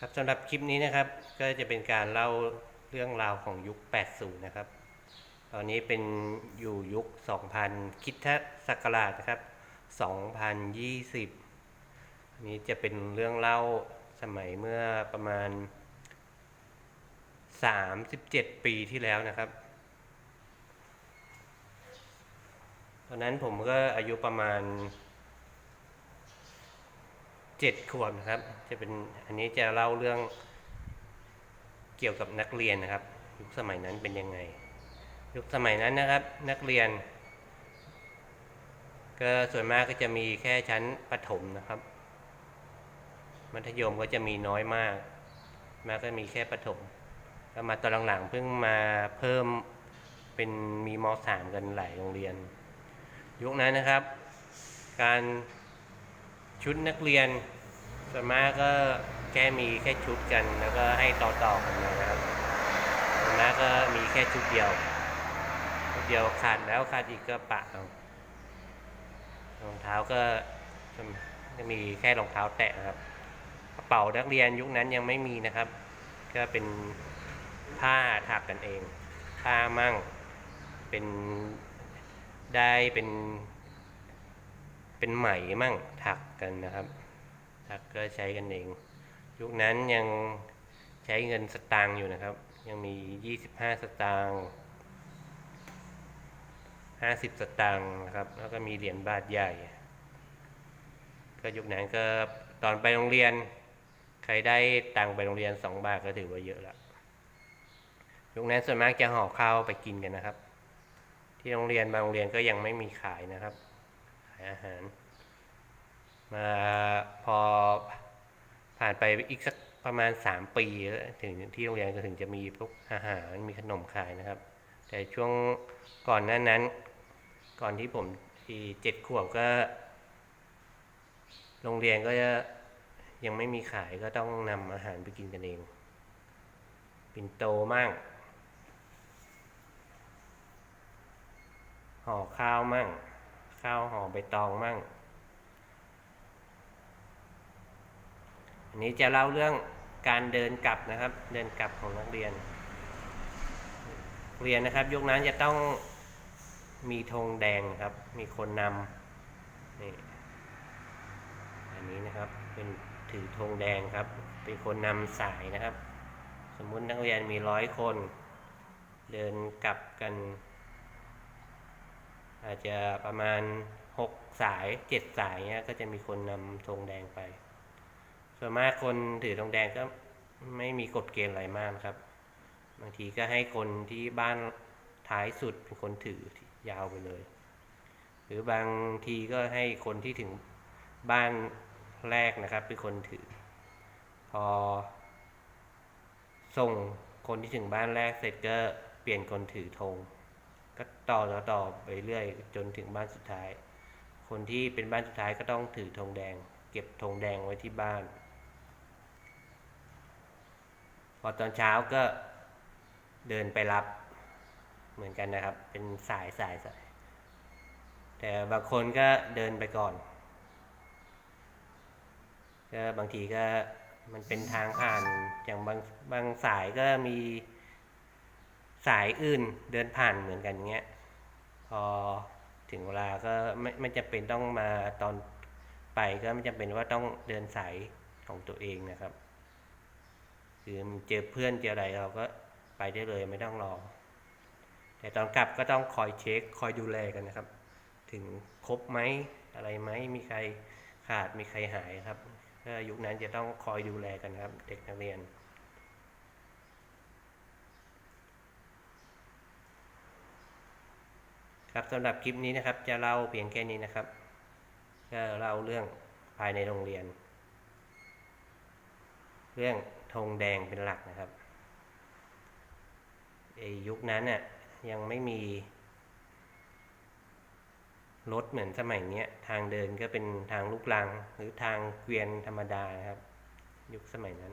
ครับสำหรับคลิปนี้นะครับ ก็จะเป็นการเล่าเรื่องราวของยุค 80 นะครับ ตอนนี้เป็นอยู่ยุค 2000 คิดทศักราชนะครับ 2020 อันนี้จะเป็นเรื่องเล่าสมัยเมื่อประมาณ 37 ปีที่แล้วนะครับ ตอนนั้นผมก็อายุประมาณ เจ็ดขวบนะครับ จะเป็นอันนี้จะเล่าเรื่องเกี่ยวกับนักเรียนนะครับ ยุคสมัยนั้นเป็นยังไง ยุคสมัยนั้นนะครับ นักเรียน ก็ส่วนมากก็จะมีแค่ชั้นประถมนะครับ มัธยมก็จะมีน้อยมาก มาก็มีแค่ประถมก็มาตอนหลังๆเพิ่งมาเพิ่มเป็นมีมสามกันหลายโรงเรียน ยุคนั้นนะครับ การ ชุดนักเรียน ส่วนมากก็แค่มีแค่ชุดกันแล้วก็ให้ต่อต่อๆกันมานะครับส่วนมากก็มีแค่ชุดเดียวชุดเดียวขาดแล้วขาดอีกก็ปะเอารองเท้าก็จะมีแค่รองเท้าแตะครับกระเป๋านักเรียนยุคนั้นยังไม่มีนะครับ ก็เป็นผ้าถักกันเอง ผ้ามั่งเป็นได้เป็น เป็นไหมมั่ง ถักกันนะครับ ถักก็ใช้กันเอง ยุคนั้นยังใช้เงินสตางค์อยู่นะครับ ยังมี 25 สตางค์50 สตางค์นะครับ แล้วก็มีเหรียญบาทใหญ่ ก็ยุคนั้นก็ตอนไปโรงเรียน ใครได้ตังค์ไปโรงเรียน 2 บาทก็ถือว่าเยอะละยุคนั้นส่วนมากจะห่อข้าวไปกินกันนะครับ ที่โรงเรียนบางโรงเรียนก็ยังไม่มีขายนะครับ ขายอาหาร มาพอผ่านไปอีกสักประมาณสามปีถึงที่โรงเรียนก็ถึงจะมีพวกอาหารมีขนมขายนะครับ แต่ช่วงก่อนหน้านั้น ก่อนที่ผมที่เจ็ดขวบก็ โรงเรียนก็จะยังไม่มีขายก็ต้องนำอาหารไปกินกันเองปิ่นโตมั่งห่อข้าวมั่ง ข้าวห่อใบตองมั่ง อันนี้จะเล่าเรื่องการเดินกลับนะครับ เดินกลับของนักเรียน เรียนนะครับยุคนั้นจะต้องมีธงแดงครับ มีคนนำนี่อันนี้นะครับเป็นถือธงแดงครับ เป็นคนนำสายนะครับ สมมุตินักเรียนมีร้อยคน เดินกลับกัน อาจจะประมาณหกสายเจ็ดสายเนี้ยก็จะมีคนนำธงแดงไป ส่วนมากคนถือธงแดงก็ไม่มีกฎเกณฑ์อะไรมากนะครับ บางทีก็ให้คนที่บ้านท้ายสุดเป็นคนถือยาวไปเลย หรือบางทีก็ให้คนที่ถึงบ้านแรกนะครับ เป็นคนถือ พอ ส่งคนที่ถึงบ้านแรกเสร็จก็เปลี่ยนคนถือธงก็ต่อต่อต่อไปเรื่อยจนถึงบ้านสุดท้าย คนที่เป็นบ้านสุดท้ายก็ต้องถือธงแดง เก็บธงแดงไว้ที่บ้าน พ อตอนเช้าก็เดินไปรับเหมือนกันนะครับ เป็นสายสายสายแต่บางคนก็เดินไปก่อนก็บางทีก็มันเป็นทางผ่านอย่างบางบางสายก็มีสายอื่นเดินผ่านเหมือนกันเงี้ย พอถึงเวลาก็ไม่ไม่จำเป็นต้องมาตอนไปก็ไม่จำเป็นว่าต้องเดินสายของตัวเองนะครับ คือเจอเพื่อนเจออะไรเราก็ไปได้เลยไม่ต้องรอ แต่ตอนกลับก็ต้องคอยเช็คคอยดูแลกันนะครับ ถึงครบไหมอะไรไหมมีใครขาดมีใครหายครับก็ยุคนั้นจะต้องคอยดูแลกันครับ เด็กนักเรียนครับสำหรับคลิปนี้นะครับ จะเล่าเพียงแค่นี้นะครับก็เล่าเรื่องภายในโรงเรียน เรื่อง ธงแดงเป็นหลักนะครับไอยุคนั้นน่ะยังไม่มีรถเหมือนสมัยเนี้ยทางเดินก็เป็นทางลูกรังหรือทางเกวียนธรรมดานะครับ ยุคสมัยนั้น